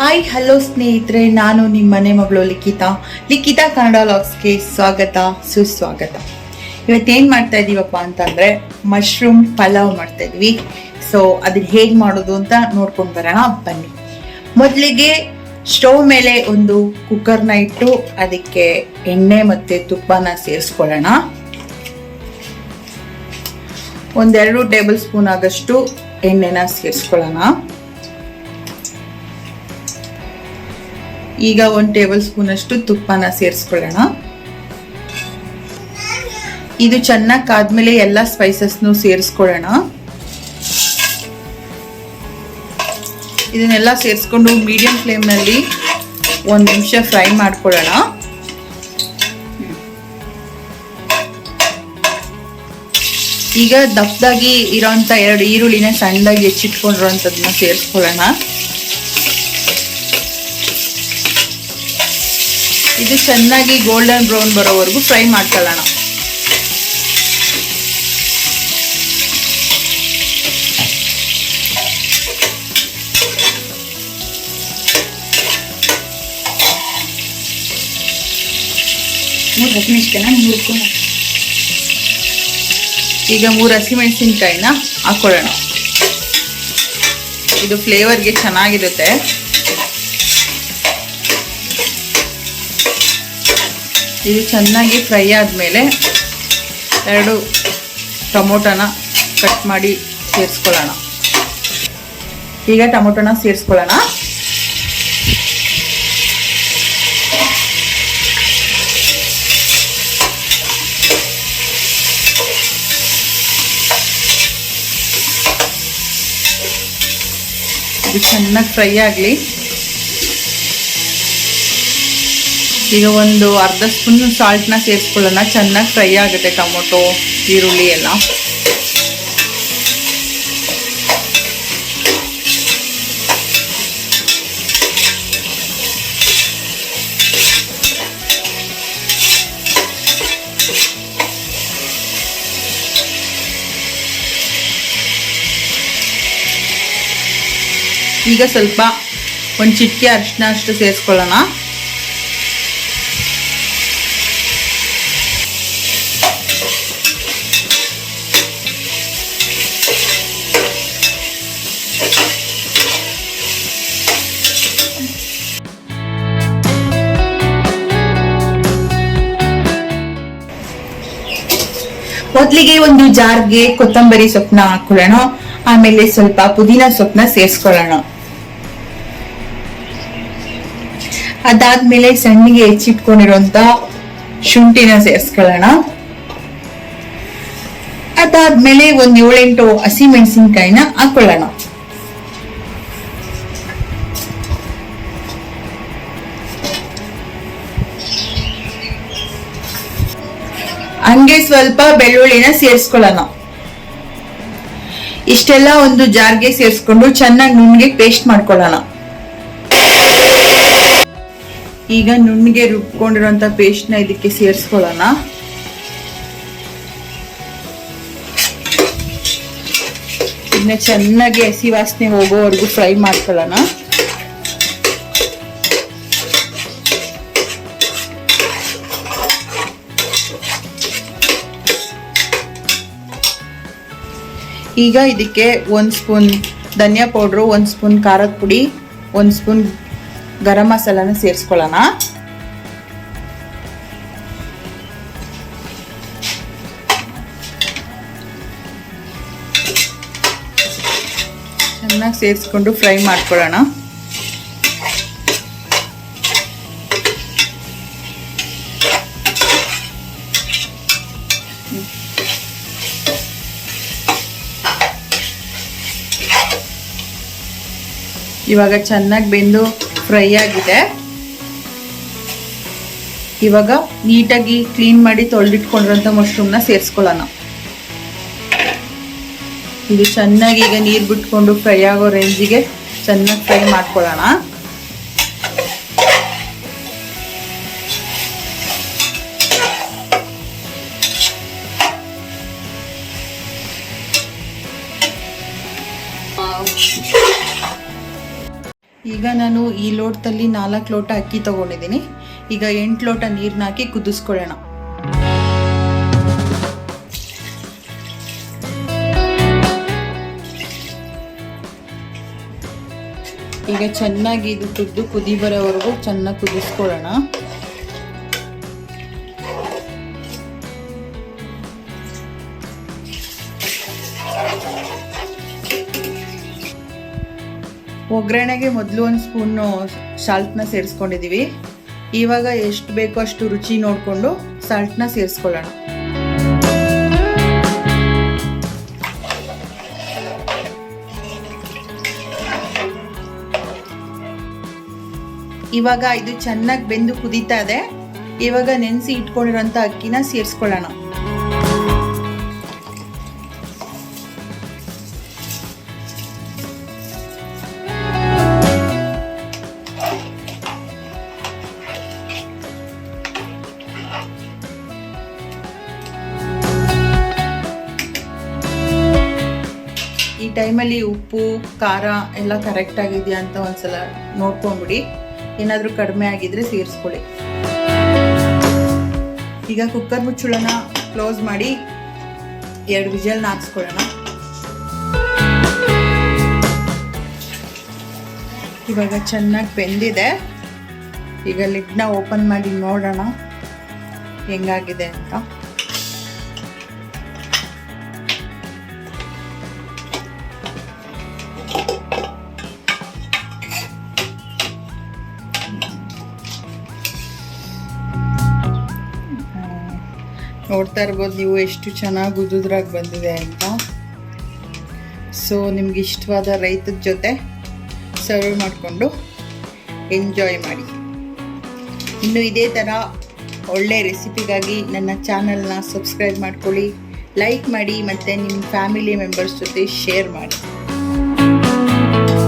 Hi hello ಸ್ನೇಹಿತರೆ, ನಾನು ನಿಮ್ಮ ಮನೆ ಮಗಳು ಲಿಖಿತಾ. ಲಿಖಿತಾ ಕನ್ನಡ ಲಾಗ್ಸ್ಗೆ ಸ್ವಾಗತ, ಸುಸ್ವಾಗತ. ಇವತ್ತೇನು ಮಾಡ್ತಾ ಇದ್ದೀವಪ್ಪ ಅಂತಂದರೆ ಮಶ್ರೂಮ್ ಪಲಾವ್ ಮಾಡ್ತಾ ಇದ್ವಿ. ಸೊ ಅದನ್ನ ಹೇಗೆ ಮಾಡೋದು ಅಂತ ನೋಡ್ಕೊಂಡು ಬರೋಣ, ಬನ್ನಿ. ಮೊದಲಿಗೆ ಸ್ಟವ್ ಮೇಲೆ ಒಂದು ಕುಕ್ಕರ್ನ ಇಟ್ಟು ಅದಕ್ಕೆ ಎಣ್ಣೆ ಮತ್ತು ತುಪ್ಪನ ಸೇರಿಸ್ಕೊಳ್ಳೋಣ. ಒಂದೆರಡು ಟೇಬಲ್ ಸ್ಪೂನ್ ಆಗಷ್ಟು ಎಣ್ಣೆನ ಸೇರಿಸ್ಕೊಳ್ಳೋಣ. ಈಗ ಒಂದು ಟೇಬಲ್ ಸ್ಪೂನ್ ಅಷ್ಟು ತುಪ್ಪನ ಸೇರಿಸ್ಕೊಳ್ಳೋಣ. ಇದು ಚೆನ್ನಾಗಿ ಕಾದ್ಮೇಲೆ ಎಲ್ಲ ಸ್ಪೈಸಸ್ನು ಸೇರಿಸ್ಕೊಳ್ಳೋಣ. ಇದನ್ನೆಲ್ಲ ಸೇರಿಸ್ಕೊಂಡು ಮೀಡಿಯಂ ಫ್ಲೇಮ್ನಲ್ಲಿ ಒಂದು ನಿಮಿಷ ಫ್ರೈ ಮಾಡ್ಕೊಳ್ಳೋಣ. ಈಗ ದಪ್ಪದಾಗಿ ಇರೋಂಥ ಎರಡು ಈರುಳ್ಳಿನ ಸಣ್ಣದಾಗಿ ಹೆಚ್ಚಿಟ್ಕೊಂಡಿರೋಂಥದ್ದನ್ನ ಸೇರಿಸ್ಕೊಳ್ಳೋಣ. ಇದು ಚೆನ್ನಾಗಿ ಗೋಲ್ಡನ್ ಬ್ರೌನ್ ಬರೋವರೆಗೂ ಫ್ರೈ ಮಾಡ್ಕೊಳ್ಳೋಣ. ಮೂರು ಹಸಿಮೆಣಸಿನ ಈಗ ಮೂರು ಹಸಿಮೆಣಸಿನ್ಕಾಯಿನ ಹಾಕೊಳ್ಳೋಣ. ಇದು ಫ್ಲೇವರ್ಗೆ ಚೆನ್ನಾಗಿರುತ್ತೆ. ಇದು ಚೆನ್ನಾಗಿ ಫ್ರೈ ಆದಮೇಲೆ ಎರಡು ಟೊಮೊಟೊನ ಕಟ್ ಮಾಡಿ ಸೇರಿಸ್ಕೊಳ್ಳೋಣ. ಈಗ ಟೊಮೊಟೊನ ಸೇರಿಸ್ಕೊಳ್ಳೋಣ. ಇದು ಚೆನ್ನಾಗಿ ಫ್ರೈ ಆಗಲಿ. ಈಗ ಒಂದು ಅರ್ಧ ಸ್ಪೂನ್ ಸಾಲ್ಟ್ನ ಸೇರಿಸ್ಕೊಳ್ಳೋಣ. ಚೆನ್ನಾಗಿ ಫ್ರೈ ಆಗುತ್ತೆ ಟೊಮೊಟೊ, ಈರುಳ್ಳಿ ಎಲ್ಲ. ಈಗ ಸ್ವಲ್ಪ ಒಂದು ಚಿಟಿಕೆ ಅರಿಶಿನ ಅಷ್ಟು ಸೇರಿಸ್ಕೊಳ್ಳೋಣ. ಮೊದಲಿಗೆ ಒಂದು ಜಾರ್ಗೆ ಕೊತ್ತಂಬರಿ ಸೊಪ್ಪನ್ನ ಹಾಕೊಳ್ಳೋಣ, ಆಮೇಲೆ ಸ್ವಲ್ಪ ಪುದೀನ ಸೊಪ್ಪನ್ನ ಸೇರಿಸ್ಕೊಳ್ಳೋಣ. ಅದಾದ್ಮೇಲೆ ಸಣ್ಣಗೆ ಹೆಚ್ಚಿಟ್ಕೊಂಡಿರುವಂತ ಶುಂಠಿನ ಸೇರಿಸ್ಕೊಳ್ಳೋಣ. ಅದಾದ್ಮೇಲೆ ಒಂದ್ ಏಳೆಂಟು ಹಸಿ ಮೆಣಸಿನ್ಕಾಯಿನ ಹಾಕೊಳ್ಳೋಣ. ಹಂಗೆ ಸ್ವಲ್ಪ ಬೆಳ್ಳುಳ್ಳಿನ ಸೇರಿಸ್ಕೊಳ್ಳೋಣ. ಇಷ್ಟೆಲ್ಲ ಒಂದು ಜಾರ್ಗೆ ಸೇರಿಸ್ಕೊಂಡು ಚೆನ್ನಾಗಿ ನುಣ್ಣಗೆ ಪೇಸ್ಟ್ ಮಾಡ್ಕೊಳ್ಳೋಣ. ಈಗ ನುಣ್ಣಗೆ ರುಬ್ಕೊಂಡಿರುವಂತ ಪೇಸ್ಟ್ನ ಇದಕ್ಕೆ ಸೇರಿಸ್ಕೊಳ್ಳೋಣ. ಇದನ್ನ ಚೆನ್ನಾಗಿ ಹಸಿ ವಾಸನೆ ಹೋಗೋವರೆಗೂ ಫ್ರೈ ಮಾಡ್ಕೊಳ್ಳೋಣ. ಈಗ ಇದಕ್ಕೆ ಒಂದು ಸ್ಪೂನ್ ಧನಿಯಾ ಪೌಡ್ರು, ಒಂದು ಸ್ಪೂನ್ ಖಾರದ ಪುಡಿ, ಒಂದು ಸ್ಪೂನ್ ಗರಂ ಮಸಾಲನ ಸೇರಿಸ್ಕೊಳ್ಳೋಣ. ಚೆನ್ನಾಗಿ ಸೇರಿಸ್ಕೊಂಡು ಫ್ರೈ ಮಾಡ್ಕೊಳ್ಳೋಣ. ಇವಾಗ ಚೆನ್ನಾಗಿ ಬೆಂದು ಫ್ರೈ ಆಗಿದೆ. ಇವಾಗ ನೀಟಾಗಿ ಕ್ಲೀನ್ ಮಾಡಿ ತೊಳೆದಿಟ್ಕೊಂಡಿರೋಂಥ ಮಶ್ರೂಮ್ನ ಸೇರಿಸ್ಕೊಳ್ಳೋಣ. ಇದು ಚೆನ್ನಾಗಿ ಈಗ ನೀರು ಬಿಟ್ಕೊಂಡು ಫ್ರೈ ಆಗೋ ರೇಂಜಿಗೆ ಚೆನ್ನಾಗಿ ಫ್ರೈ ಮಾಡ್ಕೊಳ್ಳೋಣ. ಈಗ ನಾನು ಈ ಲೋಟದಲ್ಲಿ ನಾಲ್ಕು ಲೋಟ ಅಕ್ಕಿ ತಗೊಂಡಿದ್ದೀನಿ. ಈಗ ಎಂಟು ಲೋಟ ನೀರನ್ನ ಹಾಕಿ ಕುದಿಸ್ಕೊಳ್ಳೋಣ. ಈಗ ಚೆನ್ನಾಗಿ ಇದು ಕುದ್ದು ಕುದಿ ಬರೋವರೆಗೂ ಚೆನ್ನಾಗಿ ಕುದಿಸ್ಕೊಳ್ಳೋಣ. ಒಗ್ಗರಣೆಗೆ ಮೊದಲು ಒಂದು ಸ್ಪೂನು ಸಾಲ್ಟ್ನ ಸೇರಿಸ್ಕೊಂಡಿದ್ದೀವಿ ಇವಾಗ ಎಷ್ಟು ಬೇಕೋ ಅಷ್ಟು ರುಚಿ ನೋಡಿಕೊಂಡು ಸಾಲ್ಟ್ನ ಸೇರಿಸ್ಕೊಳ್ಳೋಣ. ಇವಾಗ ಇದು ಚೆನ್ನಾಗಿ ಬೆಂದು ಕುದೀತಾ ಇದೆ. ಇವಾಗ ನೆನೆಸಿ ಇಟ್ಕೊಂಡಿರೋಂಥ ಅಕ್ಕಿನ ಸೇರಿಸ್ಕೊಳ್ಳೋಣ. ಈ ಟೈಮಲ್ಲಿ ಉಪ್ಪು, ಖಾರ ಎಲ್ಲ ಕರೆಕ್ಟ್ ಆಗಿದೆಯಾ ಅಂತ ಒಂದ್ಸಲ ನೋಡ್ಕೊಂಬಿಡಿ. ಏನಾದರೂ ಕಡಿಮೆ ಆಗಿದ್ರೆ ಸೇರಿಸ್ಕೊಳ್ಳಿ. ಈಗ ಕುಕ್ಕರ್ ಮುಚ್ಚುಳನ ಕ್ಲೋಸ್ ಮಾಡಿ ಎರಡು ವಿಜಲ್ನ ಹಾಕ್ಸ್ಕೊಳ್ಳೋಣ ಇವಾಗ ಚೆನ್ನಾಗಿ ಬೆಂದಿದೆ. ಈಗ ಲಿಡ್ನ ಓಪನ್ ಮಾಡಿ ನೋಡೋಣ. ಹೆಂಗಾಗಿದೆ ಅಂತ. ನೋಡ್ತಾ ಇರ್ಬೋದು ನೀವು ಎಷ್ಟು ಚೆನ್ನಾಗಿ ಉದುದ್ರಾಗಿ ಬಂದಿದೆ ಅಂತ. ಸೊ ನಿಮ್ಗೆ ಇಷ್ಟವಾದ ರೈತದ ಜೊತೆ ಸರ್ವ್ ಮಾಡಿಕೊಂಡು ಎಂಜಾಯ್ ಮಾಡಿ. ಇನ್ನು ಇದೇ ಥರ ಒಳ್ಳೆ ರೆಸಿಪಿಗಾಗಿ ನನ್ನ ಚಾನಲ್ನ ಸಬ್ಸ್ಕ್ರೈಬ್ ಮಾಡ್ಕೊಳ್ಳಿ, ಲೈಕ್ ಮಾಡಿ ಮತ್ತು ನಿಮ್ಮ ಫ್ಯಾಮಿಲಿ ಮೆಂಬರ್ಸ್ ಜೊತೆ ಶೇರ್ ಮಾಡಿ.